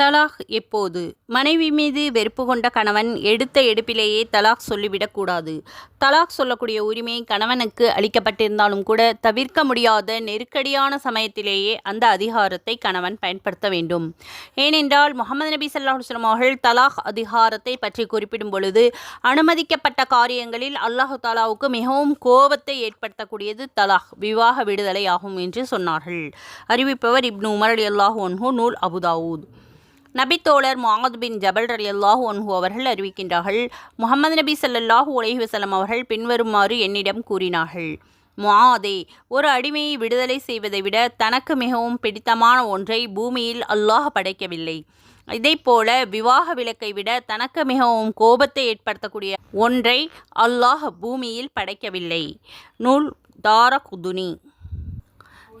தலாக் எப்போது? மனைவி மீது வெறுப்பு கொண்ட கணவன் எடுத்த எடுப்பிலேயே தலாக் சொல்லிவிடக்கூடாது தலாக் சொல்லக்கூடிய உரிமை கணவனுக்கு அளிக்கப்பட்டிருந்தாலும் கூட தவிர்க்க முடியாத நெருக்கடியான சமயத்திலேயே அந்த அதிகாரத்தை கணவன் பயன்படுத்த வேண்டும். ஏனென்றால் முகமது நபி சல்லாஹுஸ்லம் அவர்கள் தலாக் அதிகாரத்தை பற்றி குறிப்பிடும் பொழுது அனுமதிக்கப்பட்ட காரியங்களில் அல்லாஹு தாலாவுக்கு மிகவும் கோபத்தை ஏற்படுத்தக்கூடியது தலாக் விவாக விடுதலை ஆகும் என்று சொன்னார்கள். அறிவிப்பவர் இப்னு உமர் அலி அல்லாஹு அன்ஹு நூல் அபுதாவூத் நபித்தோழர் முகமது பின் ஜபல் ரலி அல்லாஹு அன்ஹு அவர்கள் அறிவிக்கின்றார்கள் முகமது நபி சல்லாஹூ உலகி வசலம் அவர்கள் பின்வருமாறு என்னிடம் கூறினார்கள் முஆதே ஒரு அடிமையை விடுதலை செய்வதை விட தனக்கு மிகவும் பிடித்தமான ஒன்றை பூமியில் அல்லாஹ் படைக்கவில்லை. இதைப்போல விவாக விளக்கை விட தனக்கு மிகவும் கோபத்தை ஏற்படுத்தக்கூடிய ஒன்றை அல்லாஹ் பூமியில் படைக்கவில்லை. நூல் தாரகுதுனி.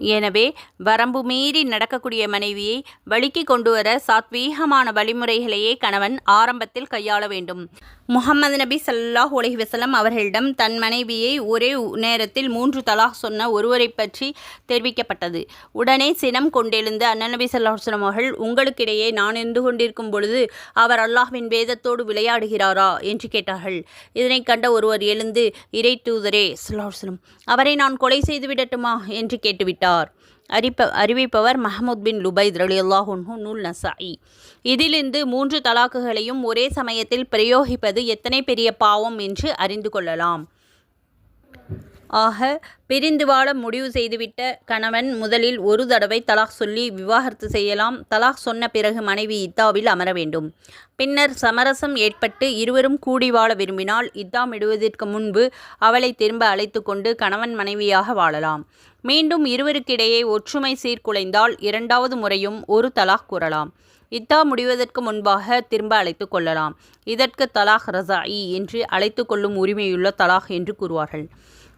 எனவே வரம்பு மீறி நடக்கக்கூடிய மனைவியை வழிக்கு கொண்டு வர சாத்வீகமான வழிமுறைகளையே கணவன் ஆரம்பத்தில் கையாள வேண்டும். முகமது நபி சல்லாஹ் உலகி வசலம் அவர்களிடம் தன் மனைவியை ஒரே நேரத்தில் மூன்று தலாக் சொன்ன ஒருவரை பற்றி தெரிவிக்கப்பட்டது. உடனே சினம் கொண்டெழுந்த அண்ணநபி நபி அவர்கள் உங்களுக்கிடையே நான் இருந்து கொண்டிருக்கும் பொழுது அவர் அல்லாஹ்வின் வேதத்தோடு விளையாடுகிறாரா? என்று கேட்டார்கள். இதனை கண்ட ஒருவர் எழுந்து இறை தூதரே ஸல்லல்லாஹு அவரை நான் கொலை செய்து விடட்டுமா? என்று கேட்டுவிட்டார். அறிப்ப அறிவிப்பவர் மஹமூத் பின் லுபைத் ரலியல்லாஹுன்ஹு நூல் நசாயி இதிலிருந்து மூன்று தலாக்குகளையும் ஒரே சமயத்தில் பிரயோகிப்பது எத்தனை பெரிய பாவம் என்று அறிந்து கொள்ளலாம். ஆக பிரிந்து வாழ முடிவு செய்துவிட்ட கணவன் முதலில் ஒரு தடவை தலாக் சொல்லி விவாகரத்து செய்யலாம். தலாக் சொன்ன பிறகு மனைவி இத்தாவில் அமர வேண்டும். பின்னர் சமரசம் ஏற்பட்டு இருவரும் கூடி வாழ விரும்பினால் இத்தாம் இடுவதற்கு முன்பு அவளை திரும்ப அழைத்து கொண்டு கணவன் மனைவியாக வாழலாம். மீண்டும் இருவருக்கிடையே ஒற்றுமை சீர்குலைந்தால் இரண்டாவது முறையும் ஒரு தலாக் கூறலாம். இத்தா முடிவதற்கு முன்பாக திரும்ப அழைத்து கொள்ளலாம். இதற்கு தலாக் ரசாயி என்று அழைத்து கொள்ளும் உரிமையுள்ள தலாக் என்று கூறுவார்கள்.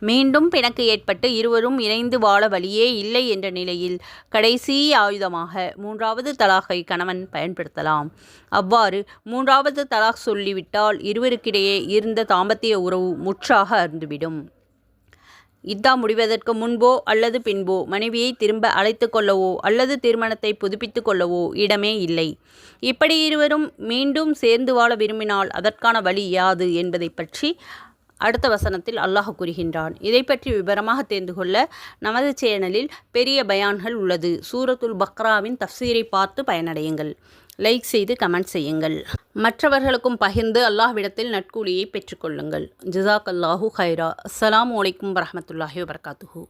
மீண்டும் பிணக்கு ஏற்பட்டு இருவரும் இணைந்து வாழ வழியே இல்லை என்ற நிலையில் கடைசி ஆயுதமாக மூன்றாவது தலாகை கணவன் பயன்படுத்தலாம். அவ்வாறு மூன்றாவது தலாக் சொல்லிவிட்டால் இருவருக்கிடையே இருந்த தாம்பத்திய உறவு முற்றாக அருந்துவிடும். இத்தா முடிவதற்கு முன்போ அல்லது பின்போ மனைவியை திரும்ப அழைத்து கொள்ளவோ அல்லது திருமணத்தை புதுப்பித்து கொள்ளவோ இடமே இல்லை. இப்படி இருவரும் மீண்டும் சேர்ந்து வாழ விரும்பினால் அதற்கான வழி யாது என்பதை பற்றி அடுத்த வசனத்தில் அல்லாஹ் கூறுகின்றான். இதை பற்றி விவரமாக தெரிந்து கொள்ள நமது சேனலில் பெரிய பயான்கள் உள்ளது. சூரத்துல் பக்ராவின் தஃசீரை பார்த்து பயனடையுங்கள். லைக் செய்து கமெண்ட் செய்யுங்கள். மற்றவர்களுக்கும் பகிர்ந்து அல்லாஹ்விடத்தில் நட்கூலியை பெற்றுக்கொள்ளுங்கள். ஜிசாக் அல்லாஹூ ஹைரா அஸ்லாம் அலைக்கும் வரமத்துல்லாஹி வபர்காத்துஹூ.